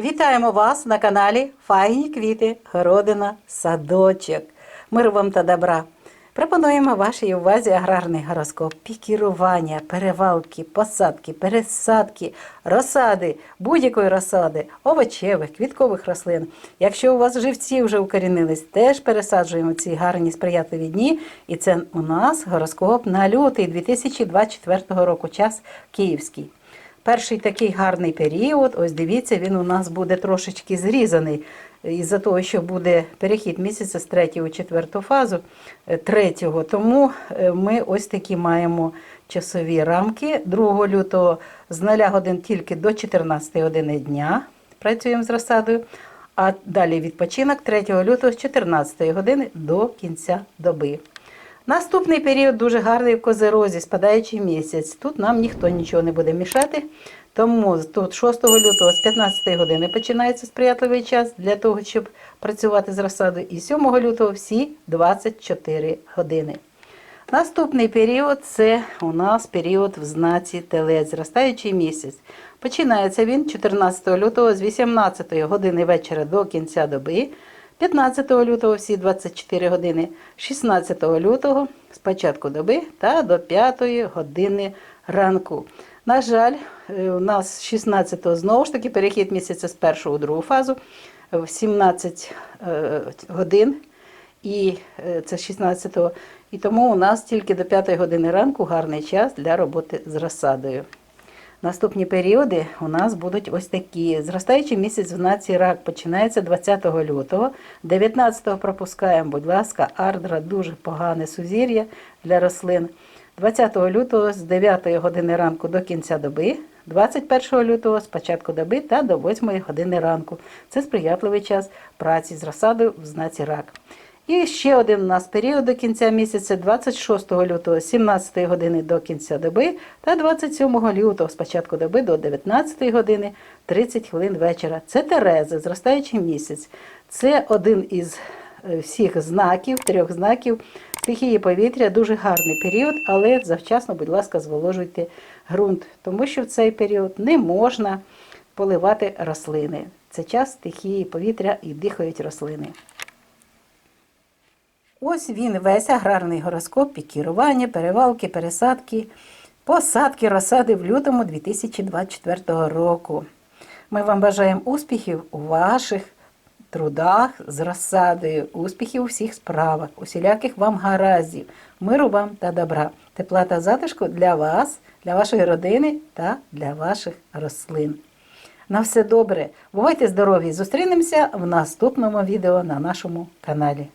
Вітаємо вас на каналі Файні квіти, городина, садочок. Мир вам та добра. Пропонуємо вашій увазі аграрний гороскоп, пікірування, перевалки, посадки, пересадки, розсади, будь-якої розсади, овочевих, квіткових рослин. Якщо у вас живці вже укорінились, теж пересаджуємо ці гарні сприятливі дні. І це у нас гороскоп на лютий 2024 року, час київський. Перший такий гарний період, ось дивіться, він у нас буде трошечки зрізаний. Із-за того, що буде перехід місяця з третього у четверту фазу е, третього. Тому е, ми ось такі маємо часові рамки 2 лютого з 0 годин тільки до 14 години дня. Працюємо з розсадою. А далі відпочинок 3 лютого з 14 години до кінця доби. Наступний період дуже гарний в козерозі, спадаючий місяць. Тут нам ніхто нічого не буде мішати. Тому тут 6 лютого з 15 години починається сприятливий час для того, щоб працювати з розсадою. І 7 лютого всі 24 години. Наступний період це у нас період в знаці Телець, зростаючий місяць. Починається він 14 лютого з 18 години вечора до кінця доби. 15 лютого всі 24 години, 16 лютого з початку доби та до 5 години ранку. На жаль, е, у нас 16-го знову ж таки перехід місяця з першого у другу фазу в 17 е, годин. І е, це 16-го. І тому у нас тільки до 5 години ранку гарний час для роботи з розсадою. Наступні періоди у нас будуть ось такі. Зростаючий місяць в нації рак починається 20 лютого. 19-го пропускаємо, будь ласка, ардра дуже погане сузір'я для рослин. 20 лютого з 9 години ранку до кінця доби. 21 лютого з початку доби та до 8 години ранку. Це сприятливий час праці з розсадою в знаці рак. І ще один у нас період до кінця місяця 26 лютого з 17 години до кінця доби та 27 лютого з початку доби до 19 години 30 хвилин вечора. Це Терези, зростаючий місяць. Це один із е, всіх знаків, трьох знаків стихії повітря. Дуже гарний період, але завчасно, будь ласка, зволожуйте ґрунт, тому що в цей період не можна поливати рослини. Це час стихії повітря і дихають рослини. Ось він весь аграрний гороскоп, пікірування, перевалки, пересадки, посадки, розсади в лютому 2024 року. Ми вам бажаємо успіхів у ваших трудах з розсадою, успіхів у всіх справах, усіляких вам гараздів, миру вам та добра, тепла та затишку для вас, для вашої родини та для ваших рослин. На все добре. Бувайте здорові! Зустрінемося в наступному відео на нашому каналі.